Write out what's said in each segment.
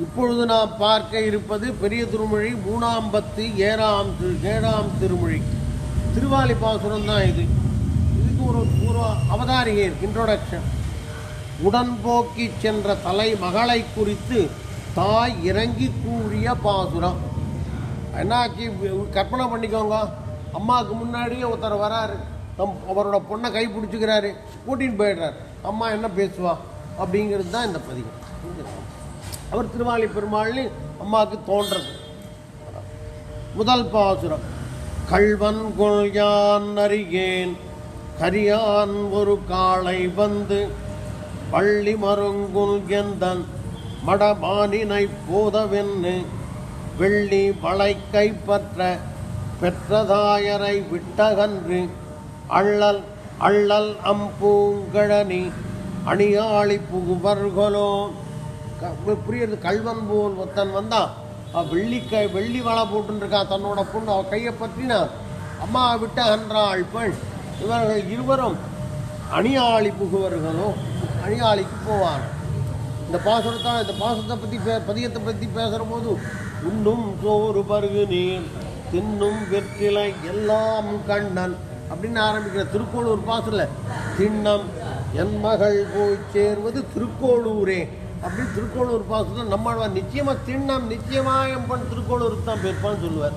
இப்பொழுது நாம் பார்க்க இருப்பது பெரிய திருமொழி மூணாம் பத்து ஏழாம் திரு ஏழாம் திருமொழி. திருவாலி பாசுரம் தான் இது. இதுக்கு ஒரு ஒரு அவதாரிகை இன்ட்ரோடக்ஷன் உடன்போக்கி சென்ற தலை மகளை குறித்து தாய் இறங்கி கூறிய பாசுரம். என்னாச்சு கற்பனை பண்ணிக்கோங்க. அம்மாவுக்கு முன்னாடியே ஒருத்தர் வராரு. தம் அவரோட பொண்ணை கை பிடிச்சிக்கிறாரு. கூட்டின்னு போயிடுறாரு. அம்மா என்ன பேசுவா? அப்படிங்கிறது தான் இந்த பதிவு. அவர் திருவாலி பெருமாள்னு அம்மாவுக்கு தோன்றது. முதல் பாசுரம் கள்வன் கொள்யான் அறியேன் கரியான் ஒரு காளை வந்து பள்ளி மருங்குல் எந்தன் மடமானினை போதவென்னு வெள்ளி வளை கைப்பற்ற பெற்றதாயரை விட்டகன்று அள்ளல் அள்ளல் அம்பூங்கழனி அணியாளி புகுவர்களோ க- கல்வன் போல் ஒருத்தன் வந்தான். வெள்ளி கை வெள்ளி வலை போட்டுருக்கான் தன்னோட பொண்ணு அவள் கையை பற்றினா அம்மா விட்ட அன்றாள் பெண். இவர்கள் இருவரும் அணியாளி புகுவர்களும் அணியாளிக்கு போவான் இந்த பாசுரத்தான் இந்த பாசுரத்தை பற்றி பே பதியத்தை பற்றி பேசுகிற போது உண்ணும் சோறு பருகு நீர் தின்னும் வெற்றிலை எல்லாம் கண்ணன் அப்படின்னு ஆரம்பிக்கிற திருக்கோளூர் பாசுல திண்ணம் என் மகள் போய் சேர்வது திருக்கோளூரே. அப்படின்னு திருக்கோளூர் பாசத்தில் நம்மாழ்வார் நிச்சயமாக திண்ணம் நிச்சயமா எம்பன் திருக்கோளூருக்கு தான் போயிருப்பான்னு சொல்லுவார்.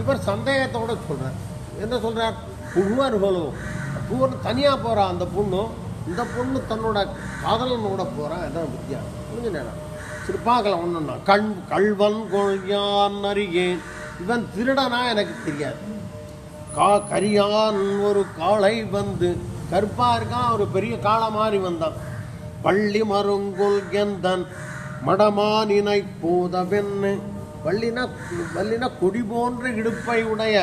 இவர் சந்தேகத்தோட சொல்கிறார் என்ன சொல்றார்? புகுவர்களோ புகுவர் தனியாக போகிறான் அந்த பொண்ணும் இந்த பொண்ணு தன்னோட காதலனோட போகிறான் இதான் வித்தியாசம். புரிஞ்ச நேரம். சரி பார்க்கலாம். ஒன்றுன்னா கண் கள்வன் கொழியான் அறியேன் இவன் திருடனா எனக்கு தெரியாது. கா கரியான் ஒரு காளை வந்து கருப்பாக இருக்கான். ஒரு பெரிய காளை மாதிரி வந்தான். பள்ளி மருங்குல் எந்தன் மடமானினை போதவென்னு வள்ளினா வள்ளினா கொடி போன்ற இடுப்பை உடைய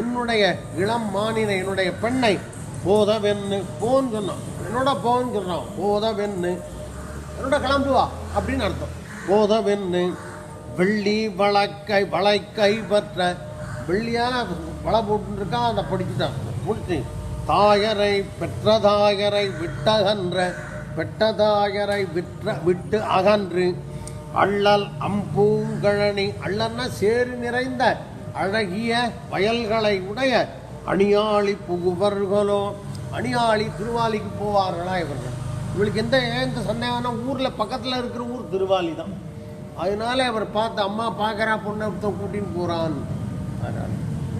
என்னுடைய இளம் மானினை என்னுடைய பெண்ணை போதவென்னு போன்னு சொன்னான். என்னோட போன்னு சொன்னான் போதவென்னு. என்னோட கிளம்பு வா அப்படின்னு அர்த்தம். போதவென்னு வெள்ளி வழக்கை வளைக்கை பற்ற வெள்ளியான வளை போட்டுருக்கான் அதை படிச்சுட்டான். பிடிச்சி தாயரை பெற்ற தாயரை விட்டகன்ற வெட்டதாயரை விற்ற விட்டு அகன்று அள்ளல் அம்பூங்கழனி அள்ளன்னா சேறு நிறைந்த அழகிய வயல்களை உடைய அணியாளி புகுவர்களோ அணியாளி திருவாலிக்கு போவார்களா இவர்கள். இவளுக்கு எந்த எந்த சந்தேகம்னா ஊரில் பக்கத்தில் இருக்கிற ஊர் திருவாலி தான். அதனால அவர் பார்த்து அம்மா பார்க்குறா பொண்ணை கூட்டின்னு போகிறான் அதனால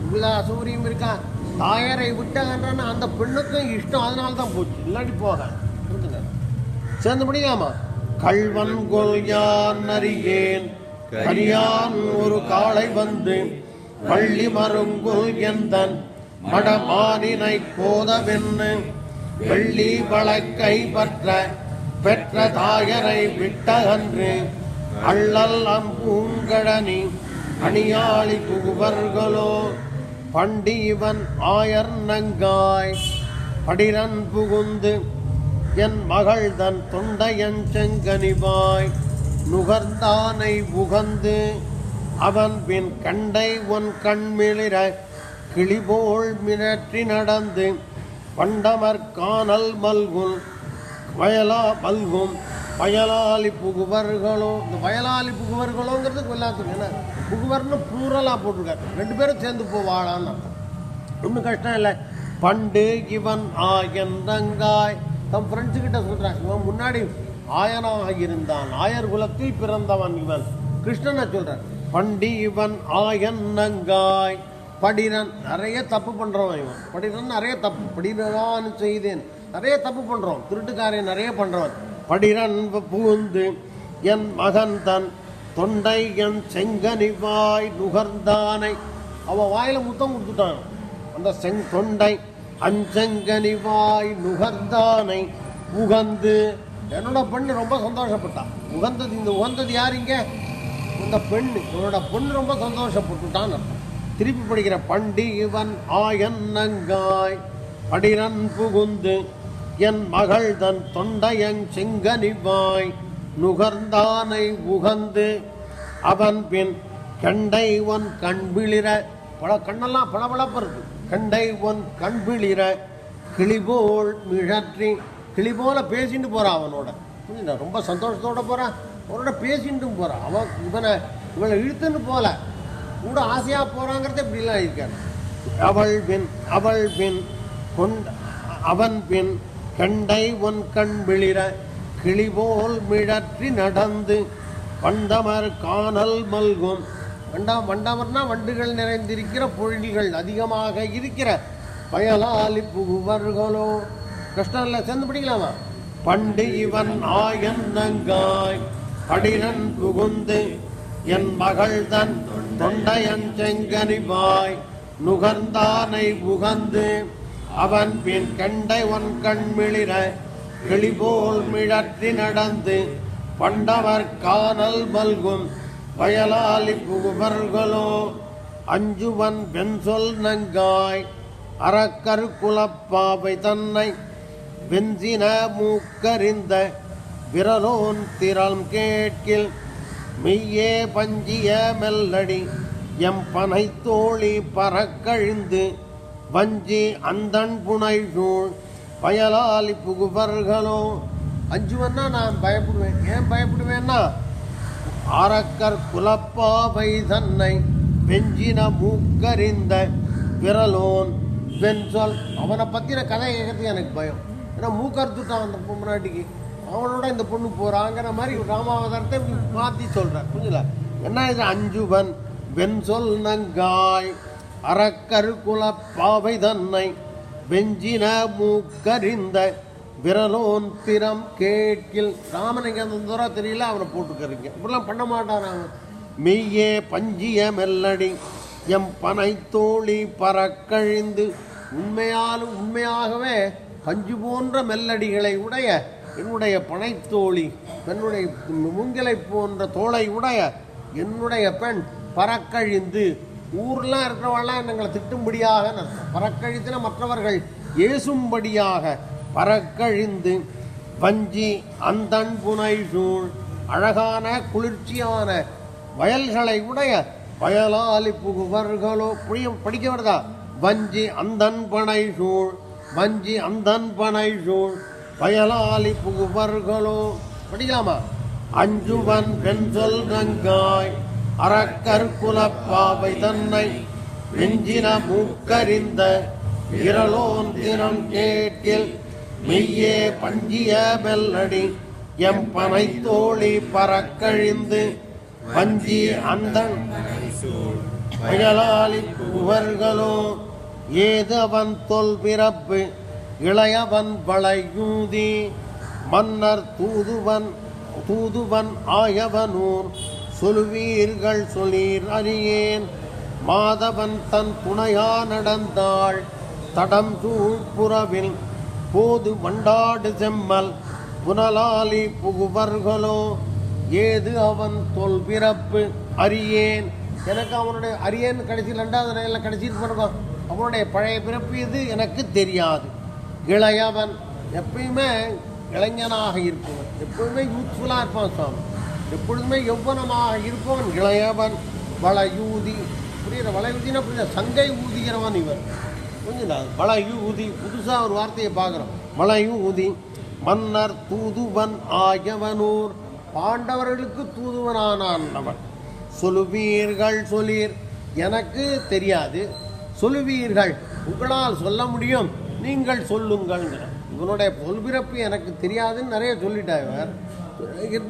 இவ்வளோ அசௌகரியம் இருக்கா? தாயாரை விட்டாங்கன்னா அந்த பெண்ணுக்கும் இஷ்டம் அதனால தான் போச்சு. இல்லாட்டி போக சேர்ந்து முடியாமா கல்வன் கொள்யான் அறியேன். கரியான் ஒரு காளை வந்து பள்ளி மருங்குல் எந்தன். மடமானினை போதவென்னு வெள்ளி வழக்கை பற்ற பெற்ற தாயரை விட்டகன்று. அள்ளல் அம்பூங்கழனி அணியாளி புகுவர்களோ பண்டி இவன் ஆயர் நங்காய். படிரன் புகுந்து என் மகள் தன் தொண்டையன் செங்கனிவாய் நுகர்ந்தானை உகந்து அவன் பின் கண்டை உன் கண்மிளிர கிளிபோல் மிரற்றி நடந்து பண்டமர் காணல் மல்குல் வயலா மல்கும் வயலாளி புகுவர்களோ இந்த வயலாளி புகுவர்களோங்கிறது எல்லாத்துக்கும் என்ன? புகுவர்னு ப்ளூரலாக போட்டிருக்காரு. ரெண்டு பேரும் சேர்ந்து போவாளான்னு ஒன்றும் கஷ்டம் இல்லை. பண்டு இவன் ஆயன் தங்காய். தம் ஃப்ரெண்ட்ஸு கிட்ட சொல்கிறான் இவன் முன்னாடி ஆயனாக இருந்தான் ஆயர் குலத்தில் பிறந்தவன் இவன். கிருஷ்ணனை சொல்கிறான் பண்டி இவன் ஆயன் நங்காய் படிரன் நிறைய தப்பு பண்ணுறவன் இவன். படிரன் நிறைய தப்பு படிரவான் செய்தேன். நிறைய தப்பு பண்ணுறோம் திருட்டுக்காரன் நிறைய பண்ணுறவன் படிரன் புகுந்து என் மகன் தன் தொண்டை என் செங்கனிவாய் நுகர்ந்தானை. அவன் வாயில முத்தம் கொடுத்துட்டான். அந்த செங் தொண்டை அஞ்சங்கனிவாய் நுகர்ந்தானை உகந்து என்னோட பெண்ணு ரொம்ப சந்தோஷப்பட்டான் உகந்தது இந்த உகந்தது யார் இந்த பெண்ணு. உன்னோட பொண்ணு ரொம்ப சந்தோஷப்பட்டுட்டான் திருப்பி படிக்கிற பண்டி இவன் ஆயன் நங்காய் படிரன் புகுந்து என் மகள் தன் தொண்டையங் செங்கனிவாய் நுகர்ந்தானை உகந்து. அவன் பின் கண்டை உன் கண்பிளிர பல கண்ணெல்லாம் பளபளப்பு இருக்கு. கண்டை ஒன் கண்பிளிர கிளிபோல் மிழற்றி. கிளி போல பேசிட்டு போகிறான் அவனோட. புரியுதா? ரொம்ப சந்தோஷத்தோடு போகிறான் அவனோட பேசிட்டும் போகிறான் அவன் இவனை இவனை இழுத்துன்னு போல. கூட ஆசையாக போகிறாங்கிறத இப்படிலாம் இருக்காரு அவள் பின் அவள் பின் கொண்ட அவன் பின் கண்டை ஒன் கண் விளிர கிளிபோல் மிழற்றி நடந்து. பண்டமர் காணல் மல்கும். வண்டா வண்டமர்னா வண்டுகள் நிறைந்திருக்கிற பொழில்கள் அதிகமாக இருக்கிற பயலாலி புகுவர்களோ. கிருஷ்ணன்ல சேர்ந்து படிக்கலாமா? பண்டு இவன் ஆயன் நங்காய் படிரன் புகுந்து என் மகள் தன் தொண்டையன் செங்கனிவாய் நுகர்ந்தானை புகந்து அவன் பின் கண்டை ஒன் கண் மிளிர கிளிபோல் மிழற்றி நடந்து பண்டவர் காணல் மல்கும் பயலாலி புகுவர்களோ அஞ்சுவன் வெண்சொல் நங்காய் அறக்கரு குலப்பாவை தன்னை வெஞ்சின மூக்கறிந்த விரலோன் திறம் கேட்கில் மெய்யே பஞ்சிய மெல்லடி எம் பனை தோழி பறக்கழிந்து வஞ்சி அந்தன் புனை சூழ் பயலாலி புகுவர்களோ அஞ்சுவன்னா நான் பயப்படுவேன். ஏன் பயப்படுவேன்னா அரக்கர் குலப்பாவை தன்னை வெஞ்சின மூக்கறிந்த விரலோன் வென்சொல் அவனை பற்றின கதை கேட்கறதுக்கு எனக்கு பயம். ஏன்னா மூக்கறுத்துட்டான் அந்த முன்னாடிக்கு அவனோட இந்த பொண்ணு போகிறாங்கிற மாதிரி ராமாவதாரத்தை மாற்றி சொல்கிறார் புரிஞ்சல என்ன இது? அஞ்சுவன் வெண்சொல் நங்காய். அறக்கரு குலப்பாவை தன்னை வெஞ்சின மூக்கறிந்த விரலோன் திறம் கேட்கில். ராமனுக்கு அந்த தூரம் தெரியல அவனை போட்டுக்கிறீங்க. இப்படிலாம் பண்ண மாட்டான் அவன். மெய்யே பஞ்சிய மெல்லடி எம் பனை தோழி பறக்கழிந்து. உண்மையாலும் உண்மையாகவே பஞ்சு போன்ற மெல்லடிகளை உடைய என்னுடைய பனைத்தோழி என்னுடைய மூங்கிலை போன்ற தோளை உடைய என்னுடைய பெண் பறக்கழிந்து. ஊர்லாம் இருக்கிறவெல்லாம் எங்களை திட்டும்படியாக அர்த்தம் பறக்கழித்தின மற்றவர்கள் ஏசும்படியாக பறக்கழிந்து வஞ்சி அந்தன் புனை சூழ் அழகான குளிர்ச்சியான வயல்களை உடைய வயலாலி புகுவர்களோ புரிய படிக்க வருதா? வஞ்சி அந்தன் பனை சூழ் வஞ்சி அந்தன் பனை சூழ் வயலாலி புகுவர்களோ படிக்கலாமா? அஞ்சுவன் பெண்சொல் நங்காய் அறக்கர் குலப்பாவை தன்னை நெஞ்சின மூக்கறிந்த இரலோன் தினம் கேட்டில் மெய்யே பஞ்சிய பெல்லடி எம் பனை தோழி பறக்கழிந்து வஞ்சி அந்தன் வயலாளி புவர்களோ ஏது அவன் தொல் பிறப்பு இளையவன் வளையூதி மன்னர் தூதுவன் தூதுவன் ஆயவனூர் சொல்வீர்கள் சொல்லீர் அறியேன் மாதவன் தன் துணையா நடந்தாள் தடம் சூழ்புறவில் போது மண்டாடு செம்மல் புனலாலி புகுவர்களோ ஏது அவன் தொல் பிறப்பு அரியேன் எனக்கு அவனுடைய அரியன் கடைசியில் ரெண்டாவது நிலையில் கடைசியில் பிறக்கும் அவனுடைய பழைய பிறப்பு இது எனக்கு தெரியாது. இளையவன் எப்பயுமே இளைஞனாக இருப்பவன். எப்பொழுதுமே யூத்ஃபுல்லாக இருப்பான் சுவாமி எப்பொழுதுமே யௌவனமாக இருப்பவன் இளையவன். வளையூதி. புரியுற வளையூதினா புரியுற சங்கை ஊதிகிறவன் இவன். புரிஞ்சுதா வளையு ஊதி புதுசாக ஒரு வார்த்தையை பார்க்குறோம். மலையும் ஊதி மன்னர் தூதுவன் ஆயவனூர். பாண்டவர்களுக்கு தூதுவனானான் அவன். சொல்லுவீர்கள் சொல்லீர். எனக்கு தெரியாது. சொல்லுவீர்கள். உங்களால் சொல்ல முடியும். நீங்கள் சொல்லுங்கள்ங்கிற. இவனுடைய சொல்பிறப்பு எனக்கு தெரியாதுன்னு நிறைய சொல்லிட்டார் இவர்.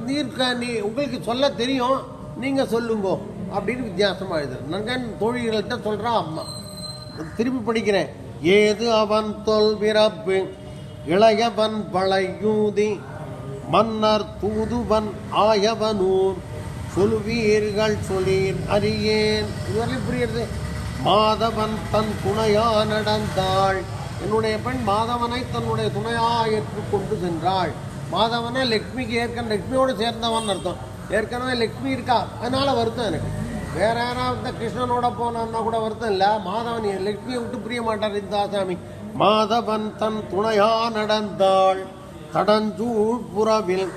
நீர்க்க நீ உங்களுக்கு சொல்ல தெரியும். நீங்கள் சொல்லுங்கோ. அப்படின்னு வித்தியாசமாக எழுதுறேன் நங்கன் தோழிகள்கிட்ட சொல்கிறான் அம்மா. திருப்பி படிக்கிறேன். ஏது அவன் தொல் இளையவன் வளையூதி மன்னர் தூதுவன் ஆயவனூர். சொல்வீர்கள் சொல்லீர் அறியேன். இதுவரை புரியுது மாதவன் தன் துணையா நடந்தாள். என்னுடைய பெண் மாதவனை தன்னுடைய துணையா ஏற்றுக்கொண்டு சென்றாள். மாதவனை லக்ஷ்மிக்கு ஏற்கனவே லக்ஷ்மியோடு சேர்ந்தவன் அர்த்தம். ஏற்கனவே லக்ஷ்மி இருக்கா? அதனால வருத்தம் எனக்கு. வேற யாராவது கிருஷ்ணனோட போனான்னா கூட வருத்தம் இல்லை. மாதவன் என் விட்டு புரிய மாட்டார் இந்த ஆசாமி. மாதவன் தன் துணையா நடந்தாள். தடஞ்சூழ் புறவில்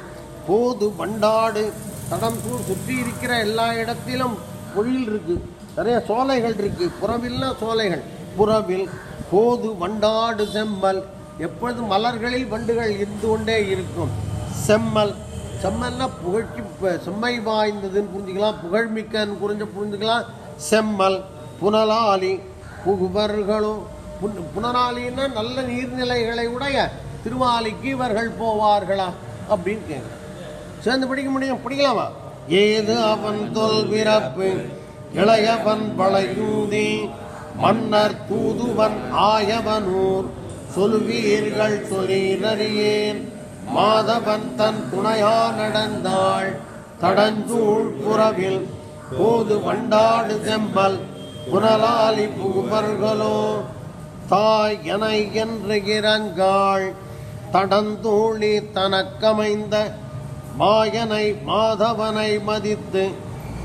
போது வண்டாடு. தடஞ்சூழ் சுற்றி இருக்கிற எல்லா இடத்திலும் பொழில் இருக்கு. நிறைய சோலைகள் இருக்கு. புறவில்னா சோலைகள். புறவில் போது வண்டாடு செம்மல். எப்பொழுதும் மலர்களில் வண்டுகள் இருந்து கொண்டே இருக்கும். செம்மல். செம்மல்னா புகழ்ச்சி செம்மை வாய்ந்ததுன்னு புரிஞ்சுக்கலாம். புகழ்மிக்கன்னு குறிஞ்ச புரிஞ்சுக்கலாம். செம்மல் புனலாளி புகுவர்களும் புன் புனராலின்னா நல்ல நீர்நிலைகளை உடைய திருவாலிக்கு இவர்கள் போவார்களா அப்படின்னு கேட்குறேன் சேர்ந்து படிக்க முடியும்? படிக்கலாமா? ஏது அவன் தொல் பிறப்பு இளையவன் பழையூதி மன்னர் தூதுவன் ஆயவனூர் சொல்வீர்கள் தொழிலறியேன் மாதவன் தன் துணையா நடந்தாள் தடஞ்சூழ் புறவில் போது வண்டாடு செம்பல் புனலாலி புகுபர்களோ தாய் என என்று இறங்காள் தடந்தூழி தனக்கமைந்த மாயனை மாதவனை மதித்து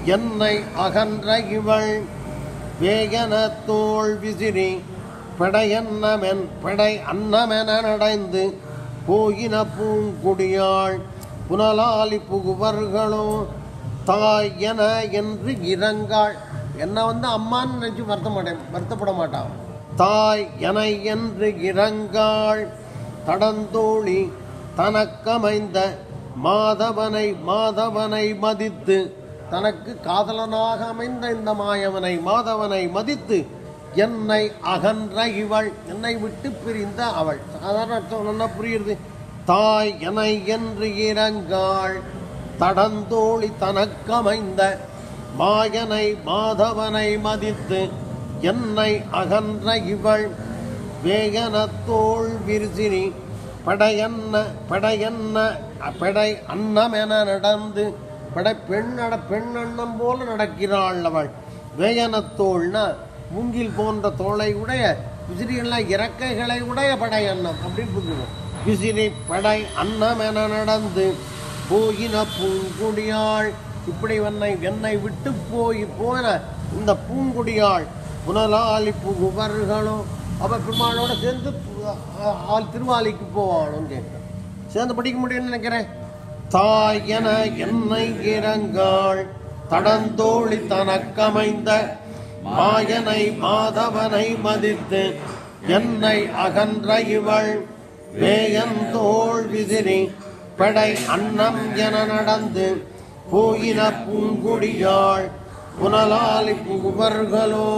என்னை அகன்ற இவள் வேகன தோள் விசிறி பிடையன்னமென் பிடை அன்னமென நடைந்து போயின பூங்குடியாள் புனலாலி புகுவர்களோ தாய் என என்று இறங்காள் என்ன வந்து அம்மான்னு நினச்சி வருத்த மாட்டேன் வருத்தப்பட மாட்டான். தாய் என என்று இறங்காள் தடந்தோழி தனக்கமைந்த மாதவனை மாதவனை மதித்து தனக்கு காதலனாக அமைந்த இந்த மாயவனை மாதவனை மதித்து என்னை அகன்ற இவள் என்னை விட்டு பிரிந்த அவள். சாதாரண அர்த்தம் நல்லா புரியுது தாய் என்னை என்று இறங்காள் தடந்தோழி தனக்கமைந்த மாயனை மாதவனை மதித்து என்னை அகன்ற இவள் வேகனத்தோள் விரிசினி படையன்ன படையன்ன படை அன்னமென நடந்து படை பெண் பெண்ணண்ணம் பெண் போல நடக்கிறாள் அவள். வேகனத்தோள்னா மூங்கில் போன்ற தோலை உடைய விசிறிகள்லாம் இறக்கைகளை உடைய படை அன்னம் அப்படின்னு புரிஞ்சுக்கணும். விசிறி படை அன்னம் என நடந்து போயின பூங்குடியாள் இப்படி வன்னை என்னை விட்டு போய் போன இந்த பூங்குடியாள் புனலாளி புகுவர்களும் அவள் பெருமாளோட சேர்ந்து ஆள் திருவாலிக்கு போவாளும் கேட்கிறேன் சேர்ந்து படிக்க முடியும்னு நினைக்கிறேன். தாய் என என்னை இறங்காள் தடந்தோழி தனக்கமைந்த மாயனை மாதவனை மதித்து என்னை அகன்ற இவள் வேயந்தோள் விதிரி படை அன்னம் என நடந்து போயின பூங்குடியாள் புனலாலி புகுவர்களோ